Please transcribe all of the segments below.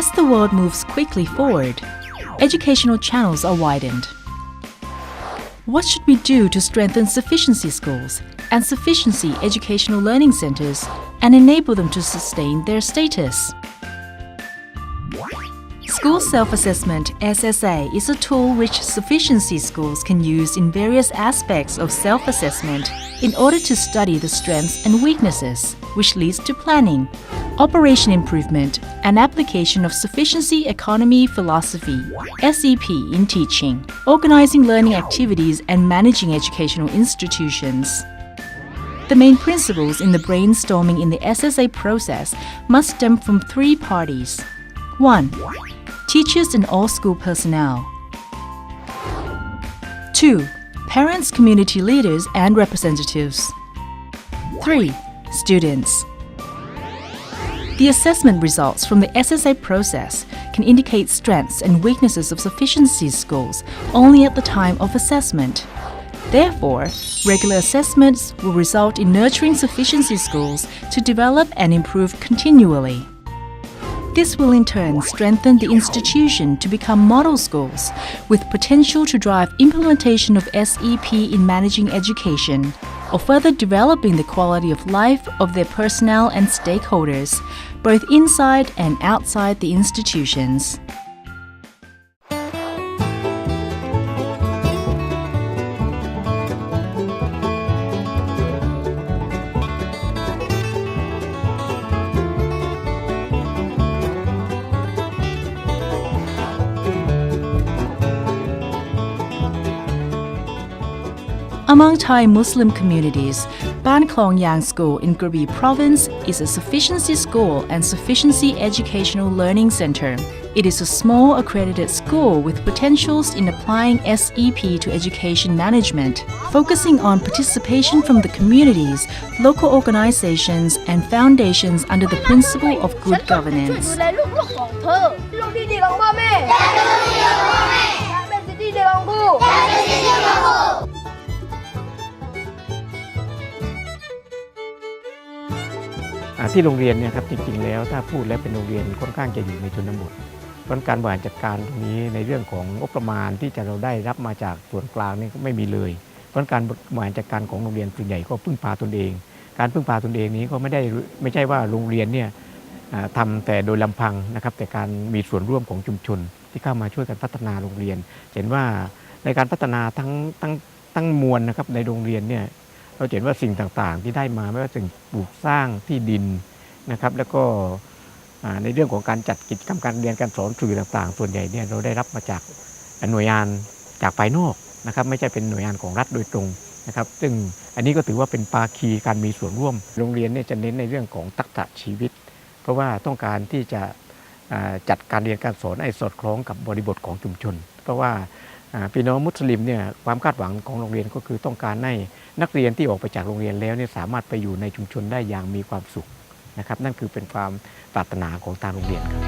As the world moves quickly forward, educational channels are widened. What should we do to strengthen sufficiency schools and sufficiency educational learning centers and enable them to sustain their status? School Self Assessment SSA is a tool which sufficiency schools can use in various aspects of self assessment in order to study the strengths and weaknesses, which leads to planning, operation improvement, and application of sufficiency economy philosophy SEP in teaching, organizing learning activities, and managing educational institutions. The main principles in the brainstorming in the SSA process must stem from three parties. 1. Teachers and all school personnel. 2. Parents, community leaders, and representatives. 3. Students. The assessment results from the SSA process can indicate strengths and weaknesses of sufficiency schools only at the time of assessment. Therefore, regular assessments will result in nurturing sufficiency schools to develop and improve continually. This will in turn strengthen the institution to become model schools with potential to drive implementation of SEP in managing education or further developing the quality of life of their personnel and stakeholders, both inside and outside the institutions. Among Thai Muslim communities, Ban Klong Yang School in Krabi Province is a sufficiency school and sufficiency educational learning center. It is a small accredited school with potentials in applying SEP to education management, focusing on participation from the communities, local organizations, and foundations under the principle of good governance. ที่โรงเรียนเนี่ยครับจริงๆ แล้วถ้าพูดแล้วเป็นโรงเรียนค่อนข้างจะอยู่ในชนบทเพราะนั้นการบริหารจัดการตรงนี้ในเรื่องของงบประมาณที่จะเราได้รับมาจากส่วนกลางนี่ก็ไม่มีเลย เพราะนั้นการบริหารจัดการของโรงเรียนส่วนใหญ่ก็พึ่งพาตนเอง การพึ่งพาตนเองนี้ก็ไม่ได้ไม่ใช่ว่าโรงเรียนเนี่ยทำแต่โดยลำพังนะครับแต่การมีส่วนร่วมของชุมชน ที่เข้ามาช่วยกันพัฒนาโรงเรียน เห็นว่าในการพัฒนาทั้งทั้งทั้งมวลนะครับในโรงเรียนเนี่ย เราเห็นว่าสิ่งต่างๆ ที่ได้มาไม่ว่าสิ่งปลูกสร้างที่ดินนะครับ แล้วก็ในเรื่องของการจัดกิจกรรมการเรียนการสอนสื่อต่างๆ ส่วนใหญ่เนี่ยเราได้รับมาจากหน่วยงานจากภายนอกนะครับ ไม่ใช่เป็นหน่วยงานของรัฐโดยตรงนะครับ ซึ่งอันนี้ก็ถือว่าเป็นภาคีการมีส่วนร่วม โรงเรียนเนี่ยจะเน้นในเรื่องของทักษะชีวิต เพราะว่าต้องการที่จะจัดการเรียนการสอนให้สอดคล้องกับบริบทของชุมชน เพราะว่า พี่น้องมุสลิมเนี่ยความคาดหวังของโรงเรียนก็คือต้องการให้นักเรียนที่ออกไปจากโรงเรียนแล้วเนี่ยสามารถไปอยู่ในชุมชนได้อย่างมีความสุขนะครับ นั่นคือเป็นความปรารถนาของทางโรงเรียนครับ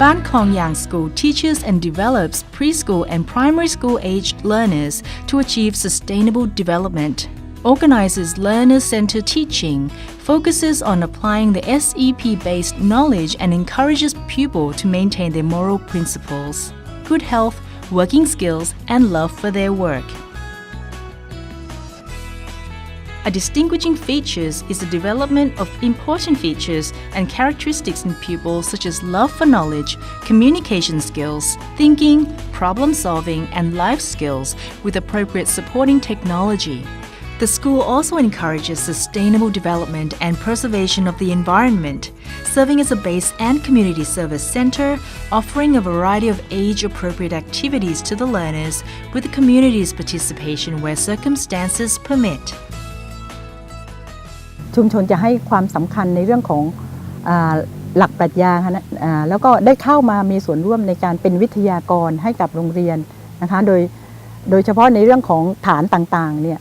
Ban Klong Yang School teaches and develops preschool and primary school aged learners to achieve sustainable development, organizes learner centered teaching, focuses on applying the SEP based knowledge, and encourages pupils to maintain their moral principles, good health, working skills, and love for their work. A distinguishing features is the development of important features and characteristics in pupils such as love for knowledge, communication skills, thinking, problem solving, and life skills with appropriate supporting technology. The school also encourages sustainable development and preservation of the environment, serving as a base and community service center, offering a variety of age appropriate activities to the learners with the community's participation where circumstances permit. ชุมชนจะให้ความสำคัญในเรื่องของอาหลักปรัชญาค่ะนะอ่าแล้วก็ได้เข้ามามีส่วนร่วมในการเป็นวิทยากรให้กับโรงเรียนนะคะโดยโดยเฉพาะในเรื่องของฐานต่างๆเนี่ย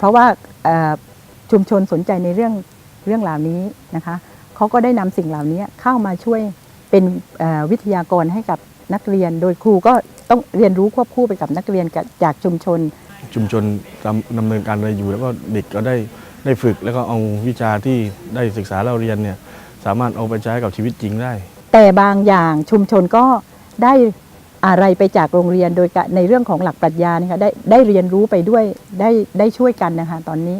เพราะว่าอ่าชุมชนสนใจในเรื่องเรื่องเหล่านี้นะคะเขาก็ได้นำสิ่งเหล่านี้เข้ามาช่วยเป็นอ่าวิทยากรให้กับนักเรียน โดยครูก็ต้องเรียนรู้ควบคู่ไปกับนักเรียนกับจากชุมชน ชุมชนดำดำเนินการอะไรอยู่ แล้วก็เด็กก็ได้ได้ฝึกแล้วก็เอาวิชาที่ได้ศึกษาเราเรียนเนี่ยสามารถเอาไปใช้กับชีวิตจริงได้ แต่บางอย่างชุมชนก็ได้ อะไรไปจากโรงเรียนโดยกะในเรื่องของหลักปรัชญานะคะได้ได้เรียนรู้ไปด้วยได้ได้ช่วยกันนะคะตอนนี้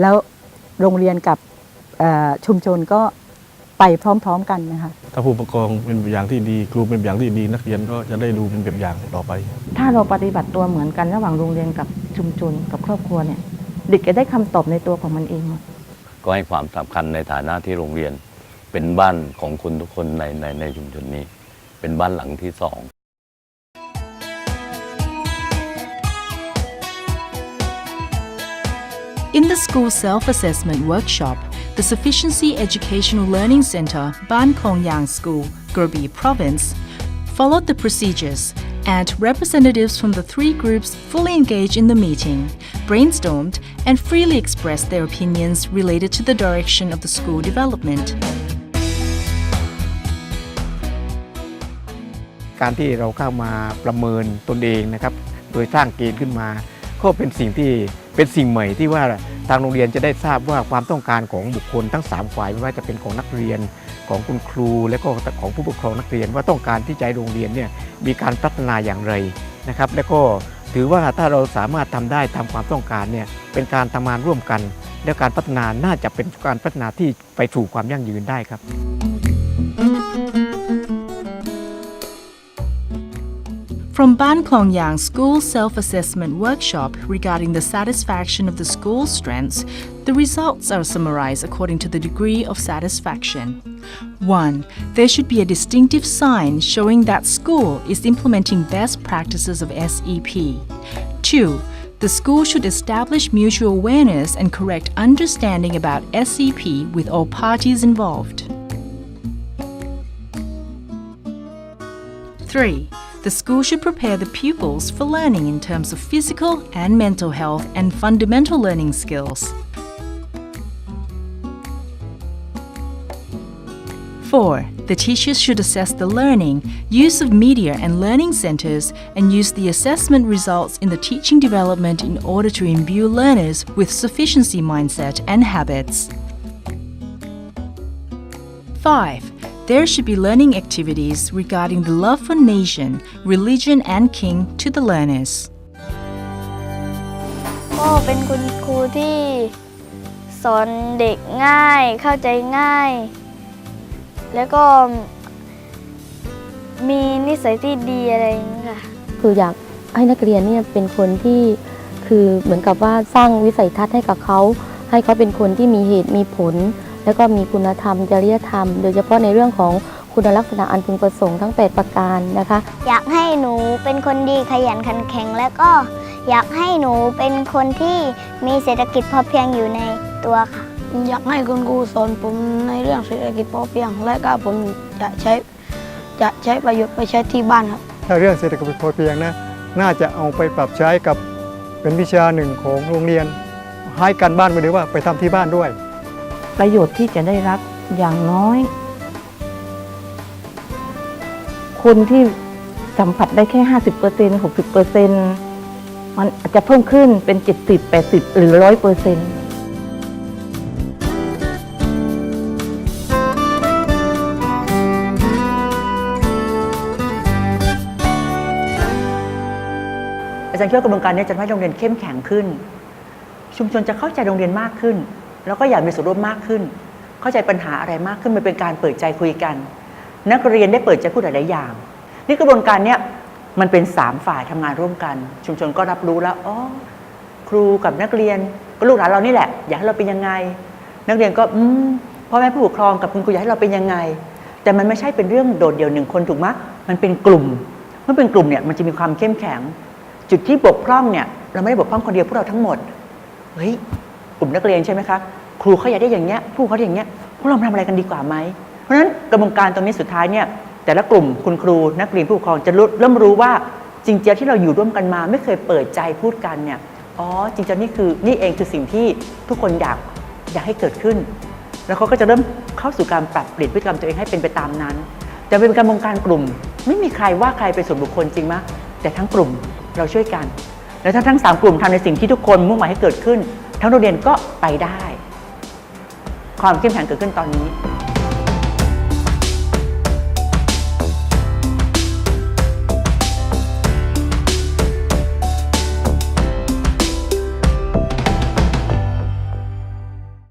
แล้วโรงเรียนกับเอ่อชุมชนก็ไปพร้อม ๆ กันนะคะถ้าผู้ปกครองเป็นแบบอย่างที่ดี ครูเป็นแบบอย่างที่ดี นักเรียนก็จะได้ดูเป็นแบบอย่างต่อไป ถ้าเราปฏิบัติตัวเหมือนกันระหว่างโรงเรียนกับชุมชนกับครอบครัวเนี่ยเด็กจะได้คำตอบในตัวของมันเองหมดก็ให้ความสำคัญในฐานะที่โรงเรียน เป็นบ้านของคนทุกคนในในในชุมชนนี้ เป็นบ้านหลังที่สอง In the school self-assessment workshop, the Sufficiency Educational Learning Center, Ban Kong Yang School, Gurbi Province, followed the procedures and representatives from the three groups fully engaged in the meeting, brainstormed, and freely expressed their opinions related to the direction of the school development. การที่เราเข้ามาประเมินตนเองนะครับ โดยสร้างเกณฑ์ขึ้นมา ก็เป็นสิ่งที่ เป็นสิ่งใหม่ที่ว่าทางโรงเรียนจะได้ทราบว่าความต้องการของบุคคลทั้ง 3 ฝ่ายไม่ว่าจะเป็นของนักเรียนของคุณครู และก็ของผู้ปกครองนักเรียน ว่าต้องการที่ให้โรงเรียนเนี่ยมีการพัฒนาอย่างไรนะครับ และก็ถือว่าถ้าเราสามารถทำได้ตามความต้องการเนี่ยเป็นการทำงานร่วมกัน และการพัฒนาน่าจะเป็นการพัฒนาที่ไปสู่ความยั่งยืนได้ครับ From Ban Klong Yang School Self Assessment Workshop regarding the satisfaction of the school's strengths, the results are summarized according to the degree of satisfaction. 1. There should be a distinctive sign showing that school is implementing best practices of SEP. 2. The school should establish mutual awareness and correct understanding about SEP with all parties involved. 3. The school should prepare the pupils for learning in terms of physical and mental health and fundamental learning skills. 4. The teachers should assess the learning, use of media and learning centers, and use the assessment results in the teaching development in order to imbue learners with sufficiency mindset and habits. 5. There should be learning activities regarding the love for nation, religion, and king to the learners. ก็เป็นคุณครูที่สอนเด็กง่ายเข้าใจง่าย แล้วก็มีนิสัยที่ดีอะไรอย่างนี้ค่ะคืออยากให้นักเรียนเนี่ยเป็นคนที่คือเหมือนกับว่าสร้างวิสัยทัศน์ให้กับเขา ให้เขาเป็นคนที่มีเหตุมีผล แล้วก็มีคุณธรรม จริยธรรม โดยเฉพาะในเรื่องของคุณลักษณะอันพึงประสงค์ทั้ง 8 ประการนะคะ อยากให้หนูเป็นคนดีขยันขันแข็ง แล้วก็อยากให้หนูเป็นคนที่มีเศรษฐกิจพอเพียงอยู่ในตัวค่ะ อยากให้คุณครูสอนผมในเรื่องเศรษฐกิจพอเพียง และก็ผมจะใช้จะใช้ประโยชน์ไปใช้ที่บ้านครับถ้าเรื่องเศรษฐกิจพอเพียงนะน่าจะเอาไปปรับใช้กับเป็นวิชาหนึ่งของโรงเรียน ให้กันบ้านไปหรือว่าไปทำที่บ้านด้วย ประโยชน์ที่จะได้รับอย่างน้อย คนที่สัมผัสได้แค่50% 60%มันอาจจะเพิ่มขึ้นเป็น70 80หรือ100%อาจารย์คิดว่ากระบวนการนี้จะทำให้โรงเรียนเข้มแข็งขึ้น ชุมชนจะเข้าใจโรงเรียนมากขึ้น แล้วก็อยากมีส่วนร่วมมากขึ้น เข้าใจปัญหาอะไรมากขึ้นมันเป็นการเปิดใจคุยกัน นักเรียนได้เปิดใจพูดหลายๆอย่าง นี่กระบวนการเนี้ยมันเป็นสามฝ่ายทำงานร่วมกัน ชุมชนก็รับรู้แล้วอ๋อครูกับนักเรียนก็ลูกหลานเรานี่แหละ อยากให้เราเป็นยังไง นักเรียนก็อืมพ่อแม่ผู้ปกครองกับคุณครูอยากให้เราเป็นยังไง แต่มันไม่ใช่เป็นเรื่องโดดเดี่ยวหนึ่งคนถูกไหมมันเป็นกลุ่มเมื่อเป็นกลุ่มเนี่ยมันจะมีความเข้มแข็ง จุดที่บกพร่องเนี่ยเราไม่ได้บกพร่องคนเดียวพวกเราทั้งหมดเฮ้ยกลุ่มนักเรียนใช่ไหมคะ ครูเขาอยากได้อย่างเงี้ยผู้เขาได้อย่างเงี้ยพวกเรามาทำอะไรกันดีกว่าไหมเพราะฉะนั้นกระบวนการตรงนี้สุดท้ายเนี่ยแต่ละกลุ่มคุณครูนักเรียนผู้ปกครองจะรู้เริ่มรู้ว่าจริงๆที่เราอยู่ร่วมกันมา ไม่เคยเปิดใจพูดกันเนี่ยอ๋อจริงๆนี่คือนี่เองคือสิ่งที่ทุกคนอยากอยากให้เกิดขึ้น แล้วเขาก็จะเริ่มเข้าสู่การปรับเปลี่ยนพฤติกรรมตัวเองให้เป็นไปตามนั้น แต่เป็นการบงการกลุ่ม ไม่มีใครว่าใครเป็นส่วนบุคคลจริงไหมแต่ทั้งกลุ่มเราช่วยกัน แล้วถ้าทั้งสามกลุ่มทำในสิ่งที่ทุกคนมุ่งหมายให้เกิดขึ้น ทั้งโรงเรียนก็ไปได้ ความเข้มแข็งเกิดขึ้นตอนนี้